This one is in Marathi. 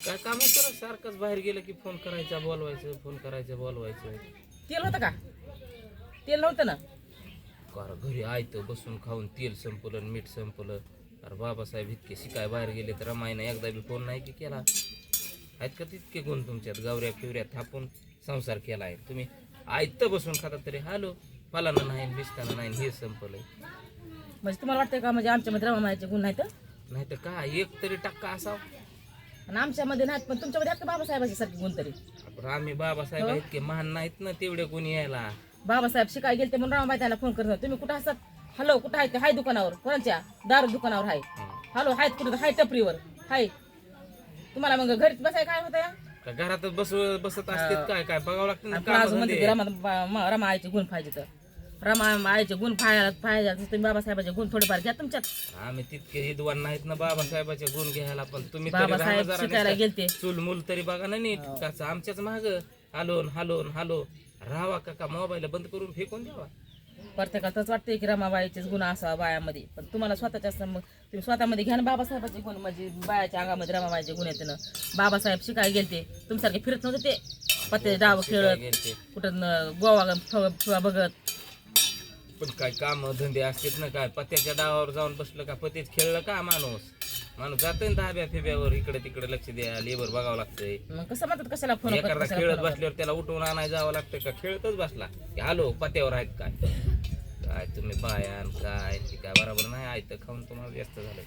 काय काम होतं सारखंच बाहेर गेलं की फोन करायचा बोलवायचं फोन करायचं बोलवायचं. तेल होतं का? तेल नव्हतं ना? कार घरी आयतं बसून खाऊन तेल संपलं आणि मीठ संपलं. अरे बाबासाहेब इतके शिकाय बाहेर गेले तर रमाईनं एकदा बी फोन नाही की केला? आहेत का तितके गुण तुमच्यात? गावऱ्या फिवऱ्या थापून संसार केला आहे तुम्ही आयतं बसून खाता तरी हालो फलानं नाही बिस्तानं नाही हे संपलंय. म्हणजे तुम्हाला वाटतं का म्हणजे आमच्यामध्ये रमामायाचे गुण नाहीत? नाही तर काय एक तरी टक्का असावा. आणि आमच्यामध्ये नाहीत पण तुमच्यामध्ये आहेत का बाबासाहेबाचे सारखे गुण तरी आपण आम्ही बाबासाहेब इतके महान नाहीत ना तेवढे कोणी यायला. बाबासाहेब शिकाय गेलते म्हणून रामाबाई त्यांना फोन करत तुम्ही कुठं असतात? हॅलो कुठं आहे ते हाय दुकानावर कोणाच्या? दारू दुकानावर हाय. हं. हॅलो आहेत कुठं? हाय टपरीवर. हाय. तुम्हाला मग घरीच बसाय काय होतं? का घरातच बस बसत असते काय? काय बघावं लागतं ना म्हणते की रमा मा- रमा आईचे गुण पाहिजे तर. रमा आईचे गुण पाहायला पाहिजे तर तुम्ही बाबासाहेबाचे गुण थोडेफार घ्या तुमच्यात. आम्ही तितके विद्वान नाहीत ना बाबासाहेबाचे गुण घ्यायला पण तुम्ही तरी बाबासाहेब राहा जरा शिकायला. गेलते. चूल मूल तरी बघा ना नीट. कसं आमच्याच माग. हालोन हालोन हालो. राहावा का का मोबाईल बंद करून फेकून द्यावा. प्रत्येकातच वाटते की रमाबाईचेच गुण असावा बायामध्ये. पण तुम्हाला स्वतःच्या मग तुम्ही स्वतःमध्ये घ्या ना बाबासाहेबाचे गुण म्हणजे बायाच्या अंगामध्ये रमाबाईचे गुण येते ना. बाबासाहेब शिकाय गेलते तुमच्यासारखे फिरत नव्हते ते? पत्ते डाव खेळत. कुठं न- गोवा फ- फ- बघत. पण काय काम धंदे असतात ना काय? पत्याच्या डावावर जाऊन बसलं का? पतीच खेळलं का माणूस? माणूस जातोय ना धाब्या फिब्यावर इकडे तिकडे लक्ष द्या लेबर बघावं लागतंय. मग कसं म्हणतात कशाला फोन एखादा खेळत बसल्यावर त्याला उठवून आणायला जावं लागतं का? खेळतच बसला. की हॅलो पत्यावर आहेत काय? काय तुम्ही बायान काय? काय बरोबर नाही? ऐकतं खाऊन तुम्हाला व्यस्त झालं